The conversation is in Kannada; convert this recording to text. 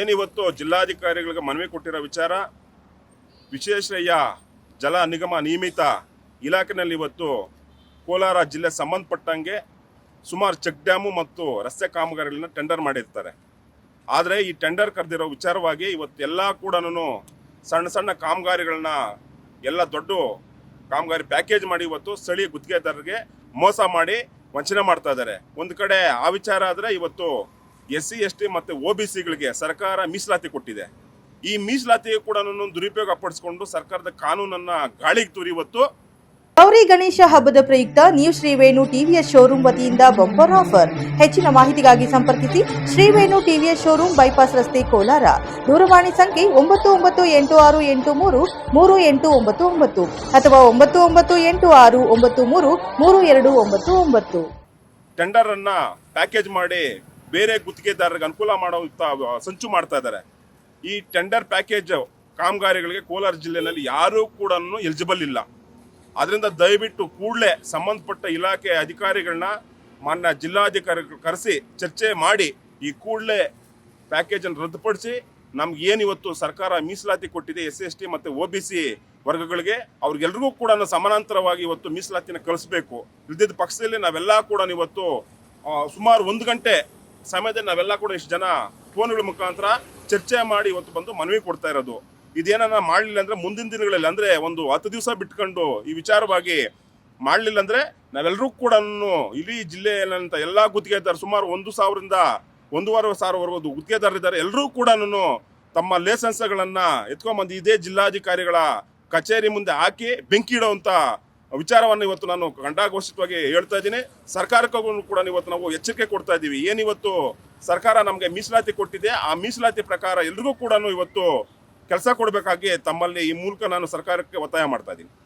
ಏನಿವತ್ತು ಜಿಲ್ಲಾಧಿಕಾರಿಗಳಿಗೆ ಮನವಿ ಕೊಟ್ಟಿರೋ ವಿಚಾರ ವಿಶೇಷಯ್ಯ ಜಲ ನಿಗಮ ನಿಯಮಿತ ಇಲಾಖೆಯಲ್ಲಿ ಇವತ್ತು ಕೋಲಾರ ಜಿಲ್ಲೆ ಸಂಬಂಧಪಟ್ಟಂಗೆ ಸುಮಾರು ಚೆಕ್ ಡ್ಯಾಮು ಮತ್ತು ರಸ್ತೆ ಕಾಮಗಾರಿಗಳನ್ನ ಟೆಂಡರ್ ಮಾಡಿರ್ತಾರೆ. ಆದರೆ ಈ ಟೆಂಡರ್ ಕರೆದಿರೋ ವಿಚಾರವಾಗಿ ಇವತ್ತೆಲ್ಲ ಕೂಡ ಸಣ್ಣ ಸಣ್ಣ ಕಾಮಗಾರಿಗಳನ್ನ, ಎಲ್ಲ ದೊಡ್ಡ ಕಾಮಗಾರಿ ಪ್ಯಾಕೇಜ್ ಮಾಡಿ ಇವತ್ತು ಸ್ಥಳೀಯ ಗುತ್ತಿಗೆದಾರರಿಗೆ ಮೋಸ ಮಾಡಿ ವಂಚನೆ ಮಾಡ್ತಾ ಇದ್ದಾರೆ. ಒಂದು ಕಡೆ ಆ ವಿಚಾರ ಆದರೆ ಇವತ್ತು ಎಸ್ ಸಿ ಎಸ್ ಟಿ ಮತ್ತು ಒ ಬಿ ಸಿಗಳಿಗೆ ಸರ್ಕಾರ ಮೀಸಲಾತಿ ಕೊಟ್ಟಿದೆ. ಈ ಮೀಸಲಾತಿ ಕೂಡ ದುರುಪಯೋಗ ಪಡಿಸ್ಕೊಂಡು ಸರ್ಕಾರದ ಕಾನೂನನ್ನ ಗಾಳಿಗೆ ತೂರಿವತ್ತು ಗೌರಿ ಗಣೇಶ ಹಬ್ಬದ ಪ್ರಯುಕ್ತ ನ್ಯೂ ಶ್ರೀವೇಣು ಟಿವಿಎಸ್ ಶೋರೂಮ್ ವತಿಯಿಂದ ಬಂಪರ್ ಆಫರ್ ಹೆಚ್ಚಿನ ಮಾಹಿತಿಗಾಗಿ ಸಂಪರ್ಕಿಸಿ ಶ್ರೀವೇಣು ಟಿವಿಎಸ್ ಶೋರೂಮ್ ಬೈಪಾಸ್ ರಸ್ತೆ ಕೋಲಾರ. ದೂರವಾಣಿ ಸಂಖ್ಯೆ ಒಂಬತ್ತು ಒಂಬತ್ತು ಎಂಟು ಆರು ಎಂಟು ಮೂರು ಮೂರು ಎಂಟು ಒಂಬತ್ತು ಒಂಬತ್ತು ಅಥವಾ ಒಂಬತ್ತು ಒಂಬತ್ತು ಎಂಟು ಆರು ಒಂಬತ್ತು ಮೂರು ಮೂರು ಎರಡು ಒಂಬತ್ತು ಒಂಬತ್ತು. ಟೆಂಡರ್ ಅನ್ನ ಪ್ಯಾಕೇಜ್ ಮಾಡಿ ಬೇರೆ ಗುತ್ತಿಗೆದಾರರಿಗೆ ಅನುಕೂಲ ಮಾಡುವಂತ ಸಂಚು ಮಾಡ್ತಾ ಇದ್ದಾರೆ. ಈ ಟೆಂಡರ್ ಪ್ಯಾಕೇಜ್ ಕಾಮಗಾರಿಗಳಿಗೆ ಕೋಲಾರ ಜಿಲ್ಲೆಯಲ್ಲಿ ಯಾರೂ ಕೂಡ ಎಲಿಜಿಬಲ್ ಇಲ್ಲ. ಅದರಿಂದ ದಯವಿಟ್ಟು ಕೂಡಲೇ ಸಂಬಂಧಪಟ್ಟ ಇಲಾಖೆ ಅಧಿಕಾರಿಗಳನ್ನ ಮಾನ್ಯ ಜಿಲ್ಲಾಧಿಕಾರಿಗಳು ಕರೆಸಿ ಚರ್ಚೆ ಮಾಡಿ ಈ ಕೂಡಲೇ ಪ್ಯಾಕೇಜನ್ನು ರದ್ದುಪಡಿಸಿ ನಮ್ಗೆ ಏನಿವತ್ತು ಸರ್ಕಾರ ಮೀಸಲಾತಿ ಕೊಟ್ಟಿದೆ, ಎಸ್ ಎಸ್, ಟಿ ಮತ್ತು ಒ ಬಿ ಸಿ ವರ್ಗಗಳಿಗೆ ಅವ್ರಿಗೆಲ್ರಿಗೂ ಕೂಡ ಸಮಾನಾಂತರವಾಗಿ ಇವತ್ತು ಮೀಸಲಾತಿನ ಕಳಿಸ್ಬೇಕು. ಇಲ್ದಿದ್ದ ಪಕ್ಷದಲ್ಲಿ ನಾವೆಲ್ಲ ಕೂಡ ಇವತ್ತು ಸುಮಾರು ಒಂದು ಗಂಟೆ ಸಮಯದಲ್ಲಿ ನಾವೆಲ್ಲ ಕೂಡ ಇಷ್ಟು ಜನ ಫೋನ್ಗಳ ಮುಖಾಂತರ ಚರ್ಚೆ ಮಾಡಿ ಇವತ್ತು ಬಂದು ಮನವಿ ಕೊಡ್ತಾ ಇರೋದು. ಇದೇನ ಮಾಡಲಿಲ್ಲ ಅಂದ್ರೆ ಮುಂದಿನ ದಿನಗಳಲ್ಲಿ ಅಂದ್ರೆ ಒಂದು ಹತ್ತು ದಿವಸ ಬಿಟ್ಕೊಂಡು ಈ ವಿಚಾರವಾಗಿ ಮಾಡಲಿಲ್ಲ ಅಂದ್ರೆ ನಾವೆಲ್ಲರೂ ಕೂಡ ಇಡೀ ಜಿಲ್ಲೆಯಲ್ಲಂತ ಎಲ್ಲಾ ಗುತ್ತಿಗೆದಾರರು ಸುಮಾರು ಒಂದು ಸಾವಿರದಿಂದ ಒಂದೂವರೆ ಸಾವಿರವರೆಗೂ ಗುತ್ತಿಗೆದಾರರಿದ್ದಾರೆ ಎಲ್ಲರೂ ಕೂಡ ತಮ್ಮ ಲೈಸೆನ್ಸ್ಗಳನ್ನು ಎತ್ಕೊಂಬಂದು ಇದೇ ಜಿಲ್ಲಾಧಿಕಾರಿಗಳ ಕಚೇರಿ ಮುಂದೆ ಹಾಕಿ ಬೆಂಕಿ ಇಡುವಂತ ವಿಚಾರವನ್ನು ಇವತ್ತು ನಾನು ಖಂಡಾಘೋಷಿತವಾಗಿ ಹೇಳ್ತಾ ಇದ್ದೀನಿ. ಸರ್ಕಾರಕ್ಕೂ ಕೂಡ ಇವತ್ತು ನಾವು ಎಚ್ಚರಿಕೆ ಕೊಡ್ತಾ ಇದ್ದೀವಿ. ಏನಿವತ್ತು ಸರ್ಕಾರ ನಮಗೆ ಮೀಸಲಾತಿ ಕೊಟ್ಟಿದೆ, ಆ ಮೀಸಲಾತಿ ಪ್ರಕಾರ ಎಲ್ರಿಗೂ ಕೂಡ ಇವತ್ತು ಕೆಲಸ ಕೊಡಬೇಕಾಗಿ ತಮ್ಮಲ್ಲಿ ಈ ಮೂಲಕ ನಾನು ಸರ್ಕಾರಕ್ಕೆ ಒತ್ತಾಯ ಮಾಡ್ತಾ ಇದ್ದೀನಿ.